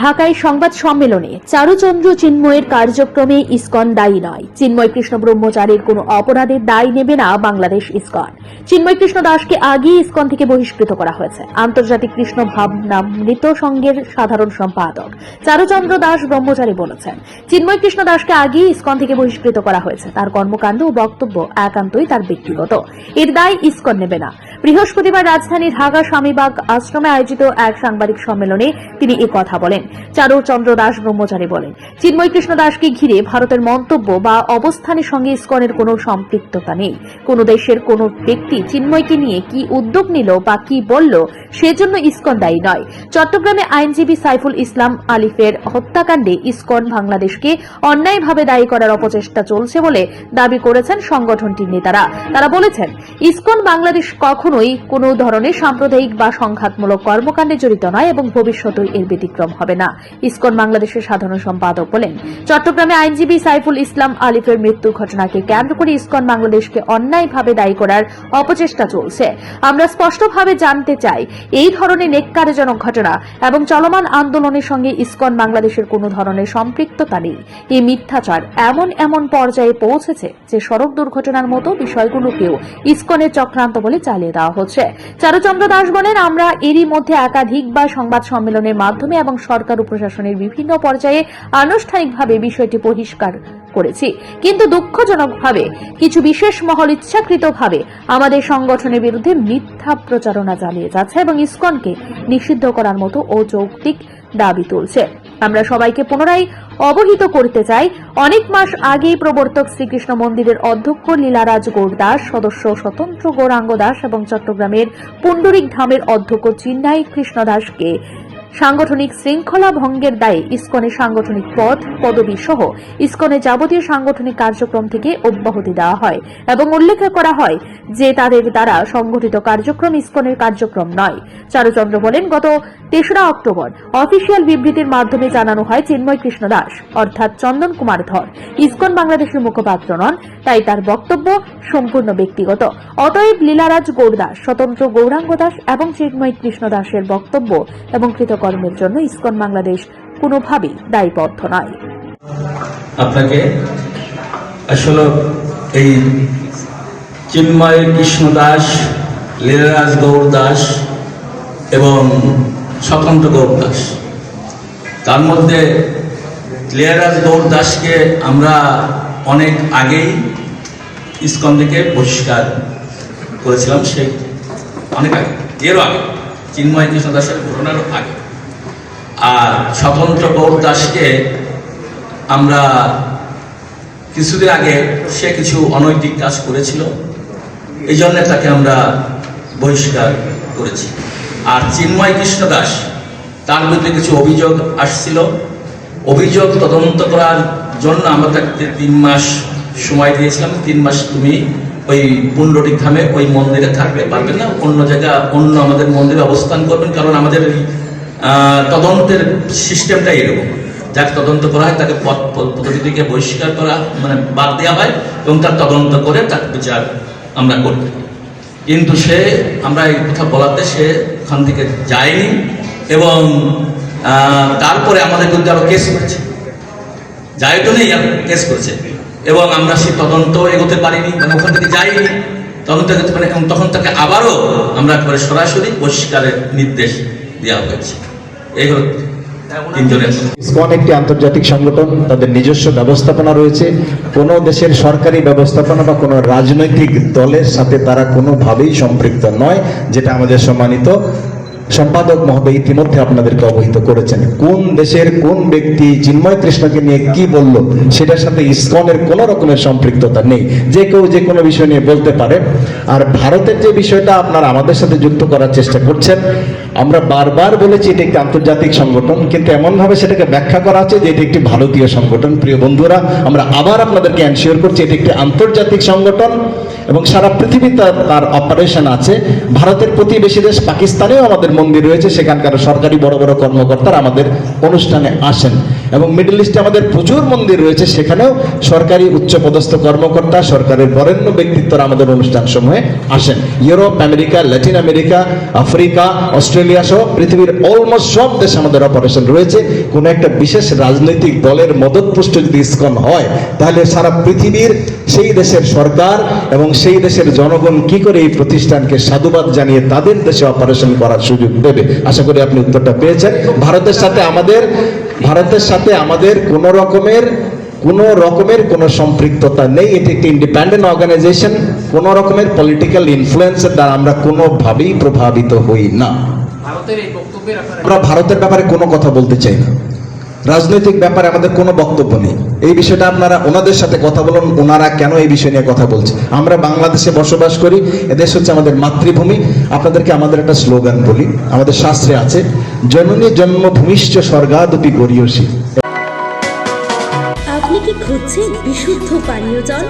ঢাকায় সংবাদ সম্মেলনে চারুচন্দ্র চিন্ময়ের কার্যক্রমে ইসকন দায়ী নয়। চিন্ময় কৃষ্ণ ব্রহ্মচারীর কোনো অপরাধের দায় নেবে না বাংলাদেশ ইসকন। চিন্ময় কৃষ্ণ দাসকে আগেই ইসকন থেকে বহিষ্কৃত করা হয়েছে। আন্তর্জাতিক কৃষ্ণ ভাবনা মৃত সংঘের সাধারণ সম্পাদক চারুচন্দ্র দাস ব্রহ্মচারী বলেছেন, চিন্ময় কৃষ্ণ দাসকে আগেই ইসকন থেকে বহিষ্কৃত করা হয়েছে। তার কর্মকাণ্ড ও বক্তব্য একান্তই তার ব্যক্তিগত। এর দায় ইসকন নেবে না। বৃহস্পতিবার রাজধানী ঢাকা স্বামীবাগ আশ্রমে আয়োজিত এক সাংবাদিক সম্মেলনে তিনি কথা বলেন। চারুচন্দ্র দাস ব্রহ্মচারী বলেন, চিন্ময় কৃষ্ণ দাসকে ঘিরে ভারতের মন্তব্য বা অবস্থানের সঙ্গে ইসকনের কোনো সম্পৃক্ততা নেই। কোন দেশের কোন ব্যক্তি চিন্ময়কে নিয়ে কি উদ্যোগ নিল বা কি বলল সেজন্য ইস্কন দায়ী নয়। চট্টগ্রামে আইনজীবী সাইফুল ইসলাম আলিফের হত্যাকাণ্ডে ইস্কন বাংলাদেশকে অন্যায়ভাবে দায়ী করার অপচেষ্টা চলছে বলে দাবি করেছেন সংগঠনটির নেতারা। তারা বলেছেন, ইস্কন বাংলাদেশ কখনোই কোনো ধরনের সাম্প্রদায়িক বা সংঘাতমূলক কর্মকাণ্ডে জড়িত নয় এবং ভবিষ্যতেও এর ব্যতিক্রম হবে না। ইসকন বাংলাদেশের সাধারণ সম্পাদক বলেন, চট্টগ্রামে আইনজীবী সাইফুল ইসলাম আলিফের মৃত্যু ঘটনাকে কেন্দ্র করে ইসকন বাংলাদেশকে অন্যায়ভাবে দায়ী করার অপচেষ্টা চলছে। আমরা স্পষ্টভাবে জানতে চাই, এই ধরনের নেককারজনক ঘটনা এবং চলমান আন্দোলনের সঙ্গে ইসকন বাংলাদেশের কোনো ধরনের সম্পৃক্ততা নেই। এই মিথ্যাচার এমন এমন পর্যায়ে পৌঁছেছে যে সড়ক দুর্ঘটনার মতো বিষয়গুলোকেও ইসকনের চক্রান্ত বলে চালিয়ে দেওয়া হচ্ছে। চারুচন্দ্র দাস বলেন, আমরা এরই মধ্যে একাধিকবার সংবাদ সম্মেলনের মাধ্যমে এবং সরকার ও প্রশাসনের বিভিন্ন পর্যায়ে আনুষ্ঠানিকভাবে বিষয়টি পরিষ্কার করেছি। কিন্তু দুঃখজনকভাবে কিছু বিশেষ মহল ইচ্ছাকৃতভাবে আমাদের সংগঠনের বিরুদ্ধে মিথ্যা প্রচারণা চালিয়ে যাচ্ছে এবং ইসকনকে নিষিদ্ধ করার মতো অযৌক্তিক দাবি তুলছে। আমরা সবাইকে পুনরায় অবহিত করতে চাই। অনেক মাস আগেই প্রবর্তক শ্রীকৃষ্ণ মন্দিরের অধ্যক্ষ লীলারাজ গৌর দাস সদস্য স্বতন্ত্র গৌরাঙ্গ দাস এবং চট্টগ্রামের পুণ্ডরিক ধামের অধ্যক্ষ চিন্নাই কৃষ্ণ দাসকে সাংগঠনিক শৃঙ্খলা ভঙ্গের দায়ে ইসকনের সাংগঠনিক পদ, পদবি সহ ইসকনের যাবতীয় সাংগঠনিক কার্যক্রম থেকে অব্যাহতি দেওয়া হয় এবং উল্লেখ করা হয় যে তাদের দ্বারা সংগঠিত কার্যক্রম ইসকনের কার্যক্রম নয়। চারুচন্দ্র বলেন, গত তেসরা অক্টোবর অফিসিয়াল বিবৃতির মাধ্যমে জানানো হয় চিন্ময় কৃষ্ণ দাস, অর্থাৎ চন্দন কুমার ধর, ইসকন বাংলাদেশের মুখপাত্র নন, তাই তার বক্তব্য সম্পূর্ণ ব্যক্তিগত। অতএব লীলারাজ গৌরদাস স্বতন্ত্র গৌরাঙ্গ দাস এবং চিন্ময় কৃষ্ণ দাসের বক্তব্য এবং কৃতকর্মের জন্য ইসকন বাংলাদেশ কোনোভাবেই দায়বদ্ধ নয়। আপনাকে আসলে এই চিন্ময় কৃষ্ণ দাস, লীলারাজ গৌর দাস এবং স্বতন্ত্র গৌর দাস। তার মধ্যে লীলারাজ গৌর দাসকে আমরা অনেক আগেই ইস্কন থেকে বহিষ্কার করেছিলাম, সে অনেক আগে, এরও আগে, চিন্ময় কৃষ্ণ দাসের ঘটনারও আগে। আর স্বতন্ত্র গৌর দাসকে আমরা কিছুদিন আগে সে কিছু অনৈতিক কাজ করেছিল, এই জন্যে তাকে আমরা বহিষ্কার করেছি। আর চিন্ময় কৃষ্ণ দাস, তার বিরুদ্ধে কিছু অভিযোগ আসছিল। অভিযোগ তদন্ত করার জন্য আমরা তাকে তিন মাস সময় দিয়েছিলাম। তিন মাস তুমি ওই পুণ্ডটি ধামে ওই মন্দিরে থাকবে পারবেন না? অন্য জায়গা, অন্য আমাদের মন্দিরে অবস্থান করবেন, কারণ আমাদের তদন্তের সিস্টেমটা এরকম। যাকে তদন্ত করা হয়, তাকে পদ পদ- পদবি থেকে বহিষ্কার করা মানে বাদ দেওয়া হয় এবং তার তদন্ত করে তার বিচার আমরা করি কিন্তু সে, আমরা এই কথা বলাতে সে ওখান থেকে যায়নি এবং তারপরে আমাদের বিরুদ্ধে আরও কেস করেছে। যাই জন্যই কেস করেছে। এবং আমরা সেই তদন্ত এগোতে পারিনি মানে ওখান থেকে যাইনি। তদন্ত এবং তখন তাকে আবারও আমরা একবারে সরাসরি বহিষ্কারের নির্দেশ দেওয়া হয়েছে। এই হল ইসকন একটি আন্তর্জাতিক সংগঠন, তাদের নিজস্ব ব্যবস্থাপনা রয়েছে। কোনো দেশের সরকারি ব্যবস্থাপনা বা কোনো রাজনৈতিক দলের সাথে তারা কোনোভাবেই সম্পৃক্ত নয়, যেটা আমাদের সম্মানিত সম্পাদক মহোদয় ইতিমধ্যে আপনাদেরকে অবহিত করেছেন। কোন দেশের কোন ব্যক্তি চিন্ময় কৃষ্ণকে নিয়ে কি বলল, সেটার সাথে ইসকনের কোনো রকমের সম্পৃক্ততা নেই। যে কেউ যে কোনো বিষয় নিয়ে বলতে পারে। আর ভারতের যে বিষয়টা আপনারা আমাদের সাথে যুক্ত করার চেষ্টা করছেন আমরা বারবার বলেছি এটি একটি আন্তর্জাতিক সংগঠন, কিন্তু এমনভাবে সেটাকে ব্যাখ্যা করা হচ্ছে যে এটি একটি ভারতীয় সংগঠন। প্রিয় বন্ধুরা, আমরা আবার আপনাদেরকে এনশিওর করছি এটি একটি আন্তর্জাতিক সংগঠন এবং সারা পৃথিবীতে তার অপারেশন আছে। ভারতের প্রতিবেশী দেশ পাকিস্তানেও আমাদের মন্দির রয়েছে, সেখানকার সরকারি বড় বড় কর্মকর্তারা আমাদের অনুষ্ঠানে আসেন। এবং মিডল ইস্টে আমাদের প্রচুর মন্দির রয়েছে, সেখানেও সরকারি উচ্চপদস্থ কর্মকর্তা, সরকারের বরেণ্য ব্যক্তিত্বরা আমাদের অনুষ্ঠান সমূহে আসেন। Europe America Latin America Africa Australia সহ পৃথিবীর অলমোস্ট সব দেশে আমাদের অপারেশন রয়েছে। কোন একটা বিশেষ রাজনৈতিক দলের মদতপুষ্ট যদি ইস্কন হয়, তাহলে সারা পৃথিবীর সেই দেশের সরকার এবং সেই দেশের জনগণ কি করে এই প্রতিষ্ঠানকে সাধুবাদ জানিয়ে তাদের দেশে অপারেশন করার সুযোগ দেবে? আশা করি আপনি উত্তরটা পেয়েছেন। ভারতের সাথে আমাদের ভারতের সাথে আমাদের কোন রকমের কোন রকমের কোন সম্পৃক্ততা নেই। এটি একটি ইন্ডিপেন্ডেন্ট অর্গানাইজেশন কোন রকমের পলিটিক্যাল ইনফ্লুয়েন্সের দ্বারা আমরা কোনোভাবেই প্রভাবিত হই না। ভারতের এই বক্তব্যের আমরা ভারতের ব্যাপারে কোনো কথা বলতে চাই না। রাজনৈতিক ব্যাপারে আমাদের কোনো বক্তব্য নেই। এই বিষয়টা আপনারা ওনাদের সাথে কথা বলুন, ওনারা কেন এই বিষয় নিয়ে কথা বলছে? আমরা বাংলাদেশে বসবাস করি, এদেশ হচ্ছে আমাদের মাতৃভূমি। আপনাদেরকে আমাদের একটা স্লোগান বলি, আমাদের শাস্ত্রে আছে, জননী জন্মভূমিশ্চ স্বর্গাদপি গরিয়সী আপনি কি খুঁজছেন বিশুদ্ধ পানীয় জল?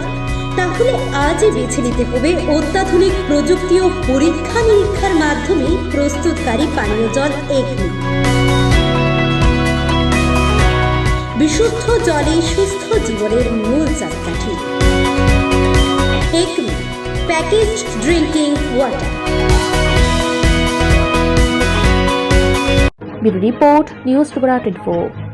তাহলে আজই বেছে নিতে হবে অত্যাধুনিক প্রযুক্তি ও পরীক্ষা নিরীক্ষার মাধ্যমে প্রস্তুতকারী পানীয় জল এগনি বিশুদ্ধ জলে সুস্থ জীবনের মূল Acme package drinking water bureau report news টুকরা টোয়েন্টি